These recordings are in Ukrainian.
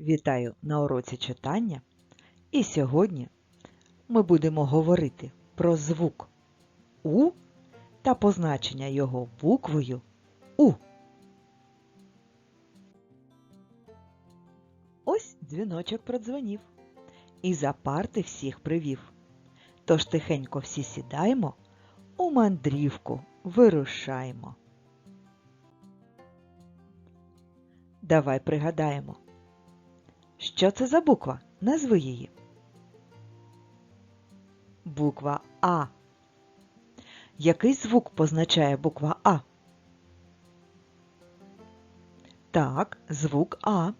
Вітаю на уроці читання. І сьогодні ми будемо говорити про звук У та позначення його буквою У. Ось дзвіночок продзвонів і за парти всіх привів. Тож тихенько всі сідаємо, у мандрівку вирушаємо. Давай пригадаємо. Що це за буква? Назви її. Буква А. Який звук позначає буква А? Так, звук А.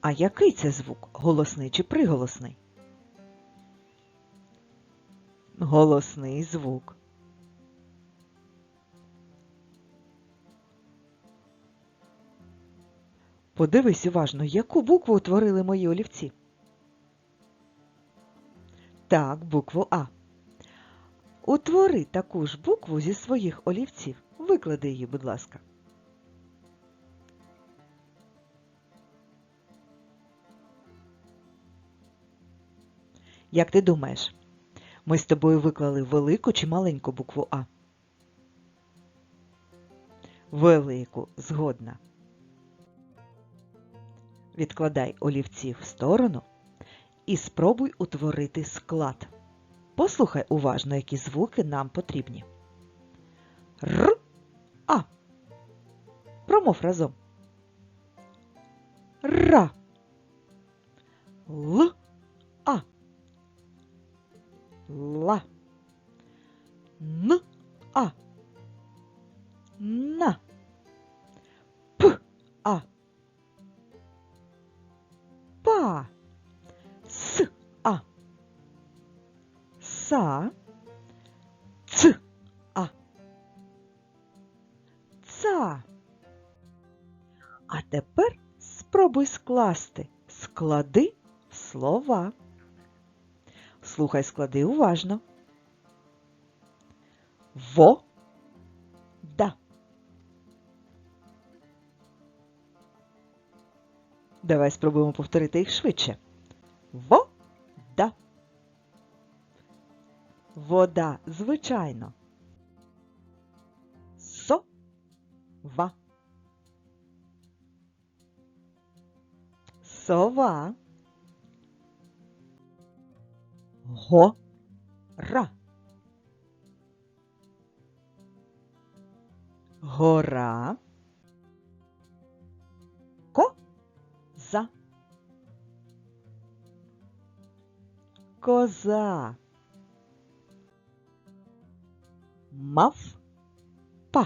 А який це звук? Голосний чи приголосний? Голосний звук. Подивись уважно, яку букву утворили мої олівці. Так, букву А. Утвори таку ж букву зі своїх олівців. Виклади її, будь ласка. Як ти думаєш, ми з тобою виклали велику чи маленьку букву А? Велику, згодна. Відкладай олівці в сторону і спробуй утворити склад. Послухай уважно, які звуки нам потрібні. Р, А. Промов разом. Ра. Л, А. Ла. Н, А. На. П, А. Па. С, А. Са. Ц, А. Ца. А тепер спробуй скласти склади слова. Слухай склади уважно. Во. Давай спробуємо повторити їх швидше. Вода. Вода, звичайно. Сова. Сова. Гора. Гора. Коза. Мавпа.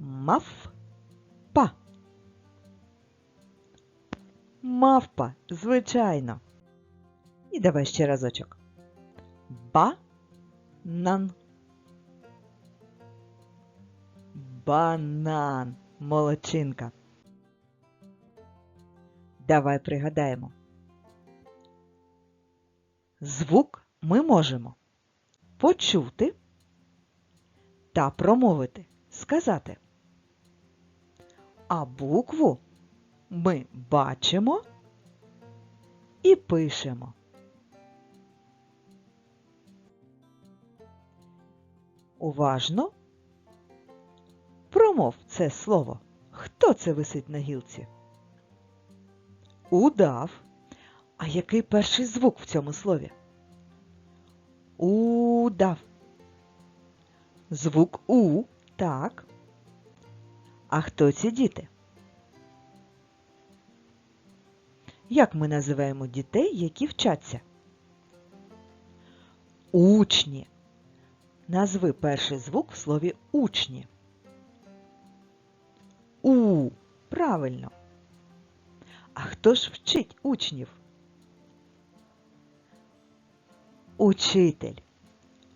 Мавпа. Мавпа, звичайно. І давай ще разочок. Банан. Банан. Молодчинка. Давай пригадаємо. Звук ми можемо почути та промовити, сказати. А букву ми бачимо і пишемо. Уважно промов це слово. Хто це висить на гілці? Удав. А який перший звук в цьому слові? Удав. Звук У, так. А хто ці діти? Як ми називаємо дітей, які вчаться? Учні. Назви перший звук в слові учні. У. Правильно. А хто ж вчить учнів? Учитель.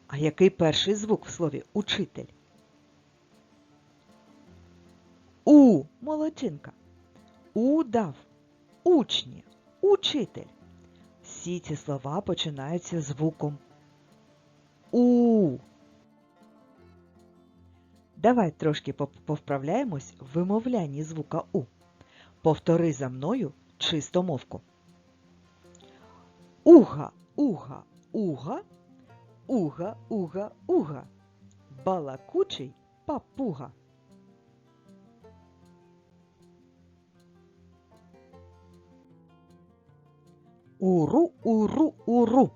А який перший звук в слові учитель? У. Молодчинка. Удав. Учні. Учитель. Всі ці слова починаються звуком У. Давай трошки повправляємось в вимовлянні звука У. Повтори за мною чистомовку. Уга, уга, уга, уга, уга, уга. Балакучий папуга. Уру, уру, уру.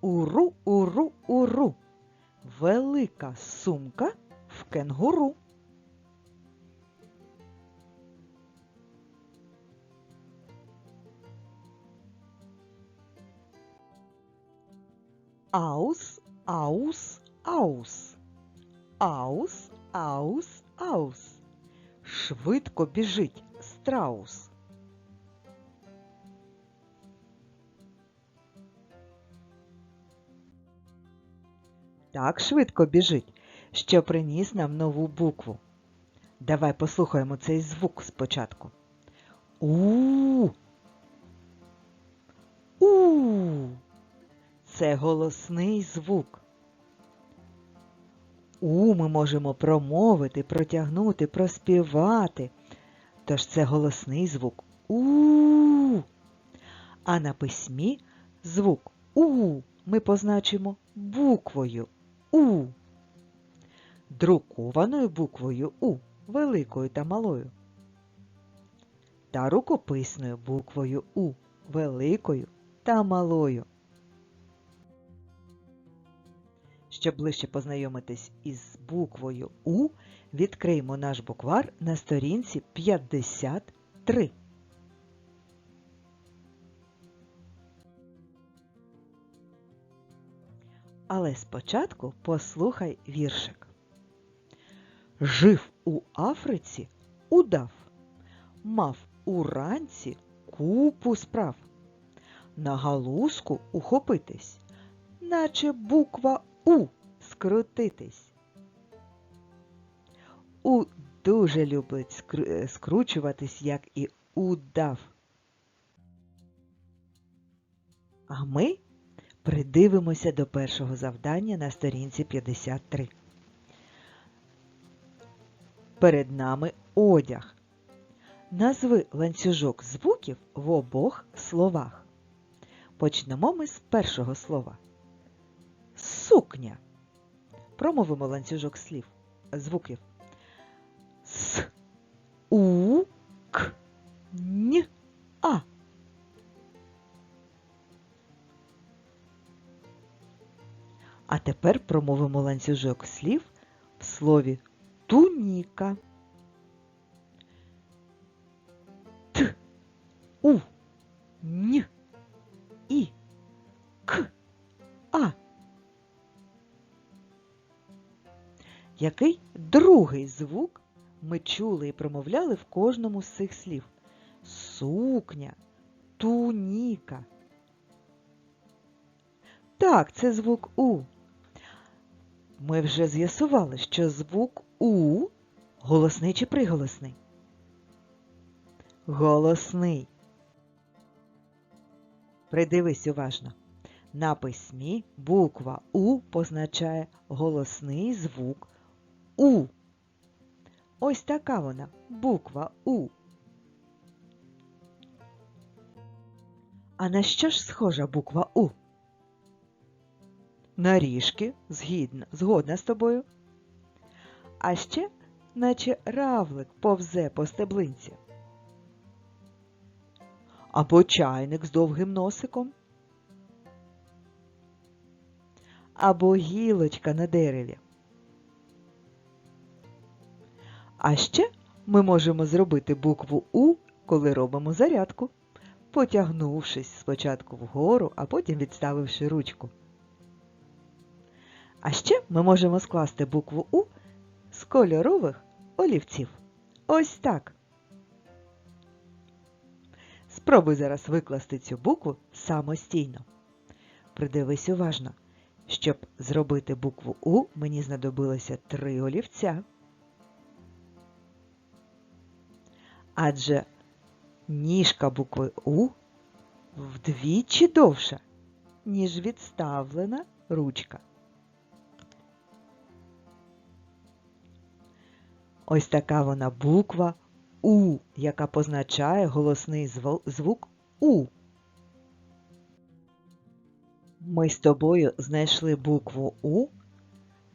Уру, уру, уру. Велика сумка в кенгуру. Аус, аус, аус. Аус, аус, аус. Швидко біжить страус. Так швидко біжить, що приніс нам нову букву. Давай послухаємо цей звук спочатку. У. Це голосний звук. У ми можемо промовити, протягнути, проспівати. Тож це голосний звук У. А на письмі звук У ми позначимо буквою У. Друкованою буквою У великою та малою. Та рукописною буквою У великою та малою. Щоб ближче познайомитись із буквою У, відкриємо наш буквар на сторінці 53. Але спочатку послухай віршик. Жив у Африці удав, мав уранці купу справ. На галузку ухопитись, наче буква У скрутитись. У дуже любить скру- скручуватись, як і удав. А ми придивимося до першого завдання на сторінці 53. Перед нами одяг. Назви ланцюжок звуків в обох словах. Почнемо ми з першого слова. Сукня. Промовимо ланцюжок слів, звуків. С, У, К, Н, А. А тепер промовимо ланцюжок слів в слові туніка. Другий звук ми чули і промовляли в кожному з цих слів? Сукня, туніка. Так, це звук У. Ми вже з'ясували, що звук У голосний чи приголосний? Голосний. Придивись уважно. На письмі буква У позначає голосний звук У. Ось така вона буква У. А на що ж схожа буква У? На ріжки, згідно, згодна з тобою. А ще, наче равлик повзе по стеблинці. Або чайник з довгим носиком. Або гілочка на дереві. А ще ми можемо зробити букву У, коли робимо зарядку, потягнувшись спочатку вгору, а потім відставивши ручку. А ще ми можемо скласти букву У з кольорових олівців. Ось так. Спробуй зараз викласти цю букву самостійно. Придивись уважно. Щоб зробити букву У, мені знадобилося три олівця. Адже ніжка букви У вдвічі довша, ніж відставлена ручка. Ось така вона буква У, яка позначає голосний звук У. Ми з тобою знайшли букву У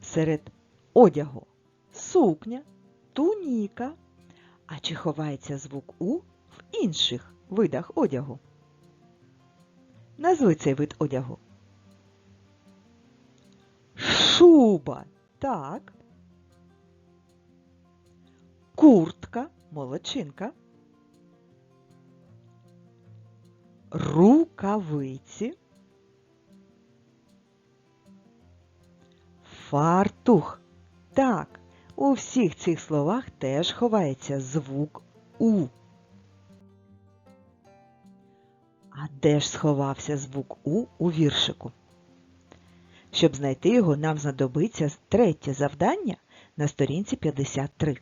серед одягу. Сукня, туніка. А чи ховається звук У в інших видах одягу? Назви цей вид одягу. Шуба. Так. Куртка. Молодчинка. Рукавиці. Фартух. Так, у всіх цих словах теж ховається звук У. А де ж сховався звук У у віршику? Щоб знайти його, нам знадобиться третє завдання на сторінці 53.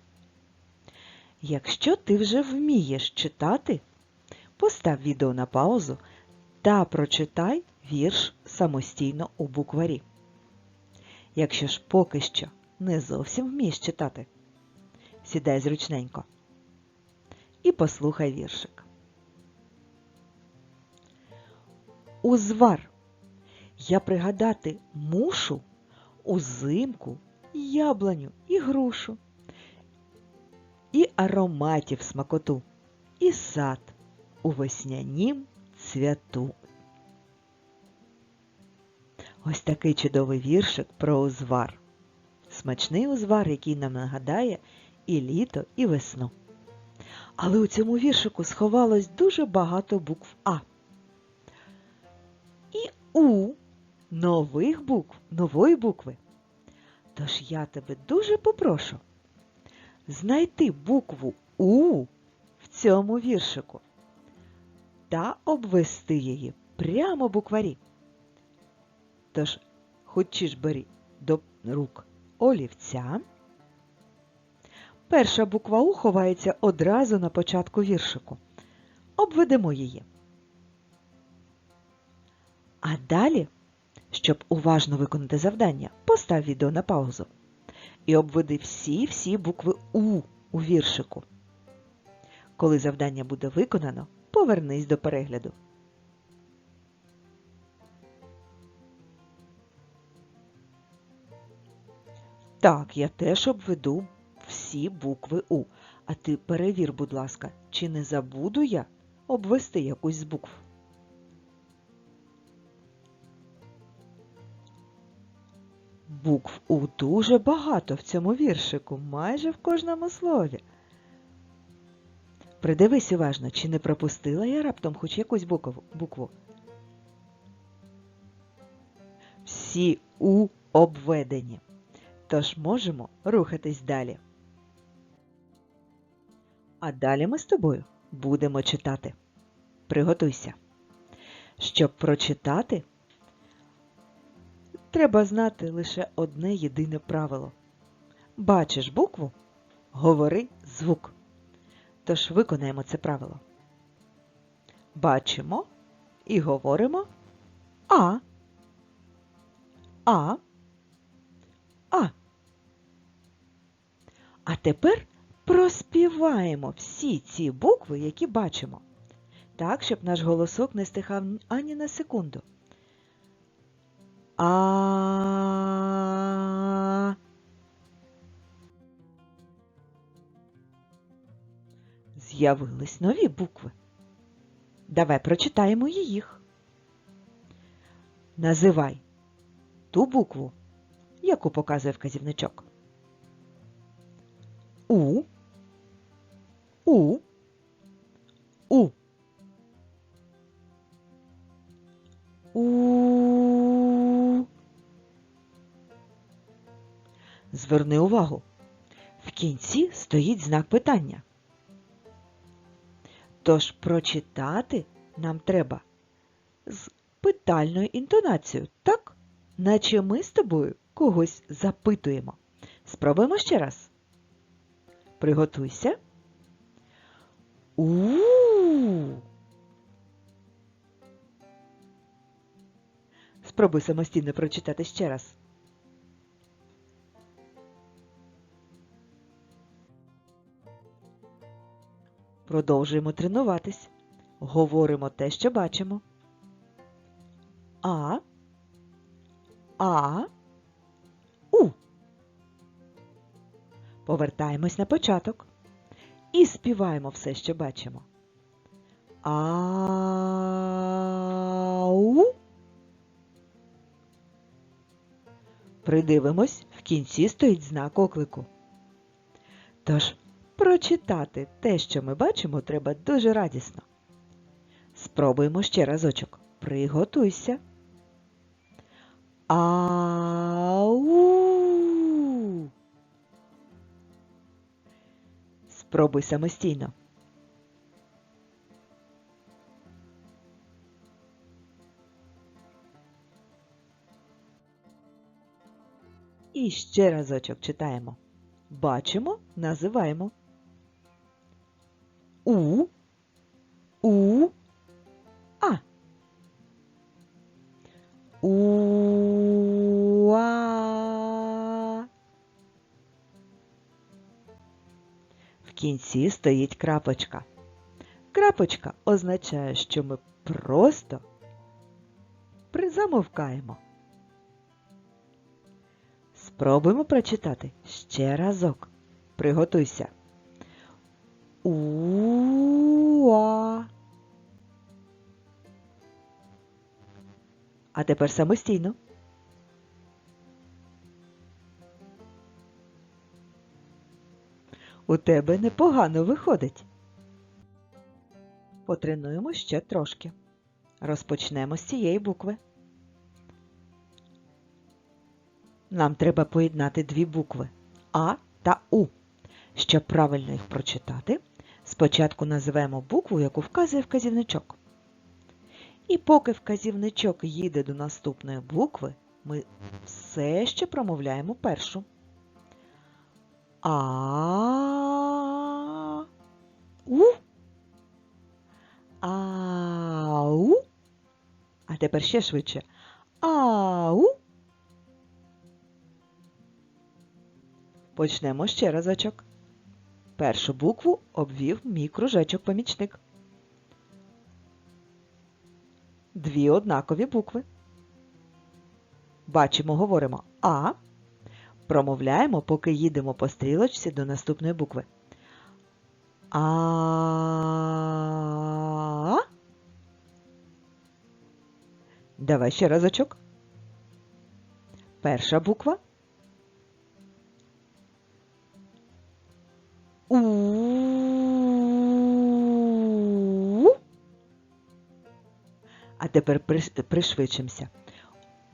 Якщо ти вже вмієш читати, постав відео на паузу та прочитай вірш самостійно у букварі. Якщо ж поки що не зовсім вмієш читати, сідай зручненько і послухай віршик. Узвар. Я пригадати мушу узимку, яблуню і грушу, і ароматів смакоту, і сад у веснянім цвяту. Ось такий чудовий віршик про узвар. Смачний узвар, який нам нагадає і літо, і весну. Але у цьому віршику сховалось дуже багато букв А. І У нових букв, нової букви. Тож я тебе дуже попрошу знайти букву У в цьому віршику та обвести її прямо букварі. Тож, хочеш бери до рук олівця. Перша буква У ховається одразу на початку віршику. Обведемо її. А далі, щоб уважно виконати завдання, постав відео на паузу і обведи всі-всі букви У у віршику. Коли завдання буде виконано, повернись до перегляду. Так, я теж обведу всі букви У. А ти перевір, будь ласка, чи не забуду я обвести якусь з букв. Букв У дуже багато в цьому віршику, майже в кожному слові. Придивись уважно, чи не пропустила я раптом хоч якусь букву. Всі У обведені. Тож можемо рухатись далі. А далі ми з тобою будемо читати. Приготуйся. Щоб прочитати, треба знати лише одне єдине правило. Бачиш букву? Говори звук. Тож виконаємо це правило. Бачимо і говоримо А. А. А. А тепер проспіваємо всі ці букви, які бачимо, так, щоб наш голосок не стихав ані на секунду. А. З'явились нові букви. Давай прочитаємо їх. Називай ту букву, яку показує вказівничок. У. У. У. Зверни увагу. В кінці стоїть знак питання. Тож прочитати нам треба з питальною інтонацією, так? Наче ми з тобою когось запитуємо. Спробуємо ще раз. Приготуйся. У, -у, -у. Спробуй самостійно прочитати ще раз. Продовжуємо тренуватись. Говоримо те, що бачимо. А. А. Повертаємось на початок і співаємо все, що бачимо. Ау. Придивимось, в кінці стоїть знак оклику. Тож, прочитати те, що ми бачимо, треба дуже радісно. Спробуємо ще разочок. Приготуйся. Ау. Спробуй самостійно. І ще разочок читаємо. Бачимо, називаємо. У. У. А. Уа. Кінці стоїть крапочка. Крапочка означає, що ми просто призамовкаємо. Спробуємо прочитати ще разок. Приготуйся. Уа. А тепер самостійно. У тебе непогано виходить. Потренуємо ще трошки. Розпочнемо з цієї букви. Нам треба поєднати дві букви А та У. Щоб правильно їх прочитати, спочатку називаємо букву, яку вказує вказівничок. І поки вказівничок їде до наступної букви, ми все ще промовляємо першу. А. У. Ау. А тепер ще швидше. Ау. Почнемо ще разочок. Першу букву обвів мій кружечок-помічник. Дві однакові букви. Бачимо, говоримо А. Промовляємо, поки їдемо по стрілочці до наступної букви. А. Давай ще разочок. Перша буква. У. А тепер приш- пришвидшимося.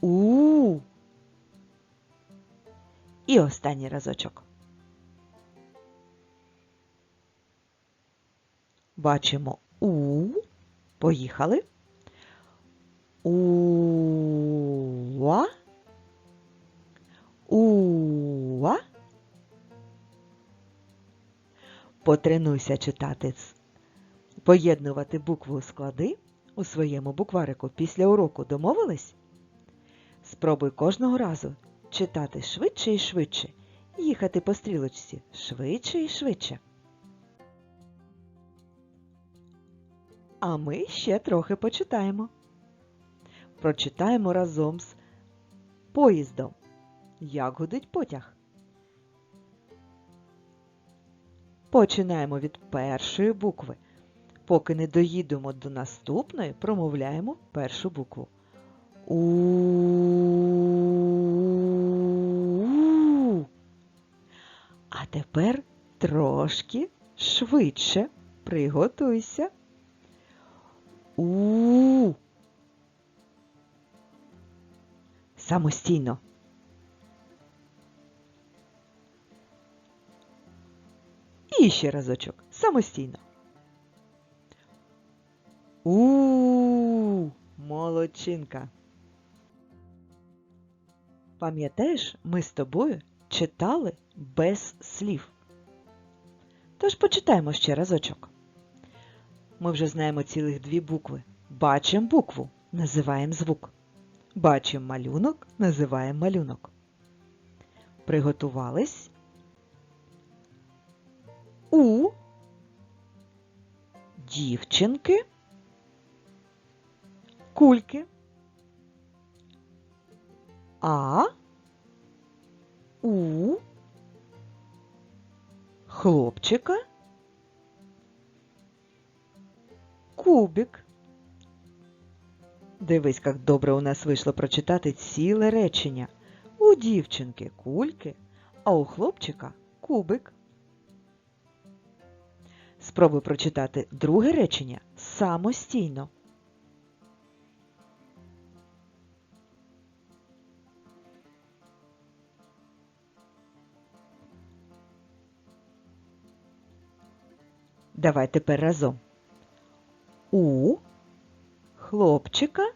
У. І останній разочок. Бачимо У. Поїхали. Уа. Уа. Потренуйся читати, поєднувати букви у склади у своєму букварику після уроку домовились? Спробуй кожного разу читати швидше і швидше, їхати по стрілочці швидше і швидше. А ми ще трохи почитаємо. Прочитаємо разом з поїздом. Як гудить потяг. Починаємо від першої букви. Поки не доїдемо до наступної, промовляємо першу букву. У. А тепер трошки швидше приготуйся. У. Самостійно. І ще разочок. Самостійно. У. Молодчинка. Пам'ятаєш, ми з тобою читали без слів. Тож почитаємо ще разочок. Ми вже знаємо цілих дві букви. Бачимо букву, називаємо звук. Бачимо малюнок, називаємо малюнок. Приготувались. У. дівчинки кульки. А у хлопчика кубик. Дивись, як добре у нас вийшло прочитати ціле речення. У дівчинки кульки, а у хлопчика кубик. Спробуй прочитати друге речення самостійно. Давай тепер разом. У хлопчика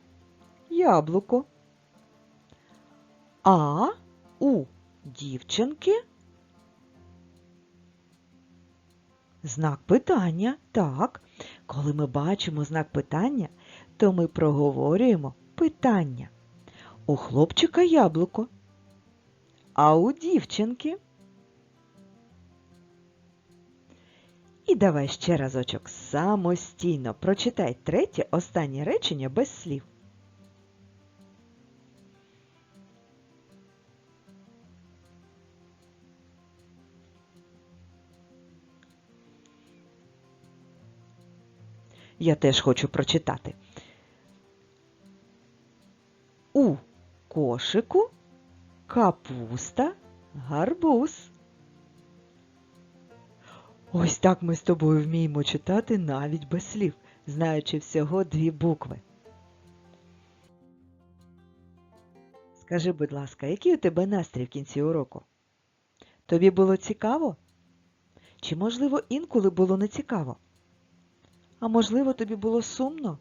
яблуко. А у дівчинки знак питання. Так, коли ми бачимо знак питання, то ми проговорюємо питання. У хлопчика яблуко. А у дівчинки. І давай ще разочок самостійно прочитай третє останнє речення без слів. Я теж хочу прочитати. У кошику капуста, гарбуз. Ось так ми з тобою вміємо читати навіть без слів, знаючи всього дві букви. Скажи, будь ласка, який у тебе настрій в кінці уроку? Тобі було цікаво? Чи, можливо, інколи було нецікаво? А можливо, тобі було сумно?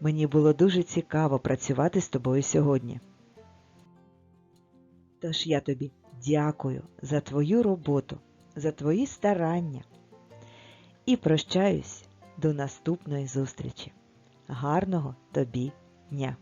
Мені було дуже цікаво працювати з тобою сьогодні. Тож я тобі дякую за твою роботу, за твої старання і прощаюсь до наступної зустрічі. Гарного тобі дня!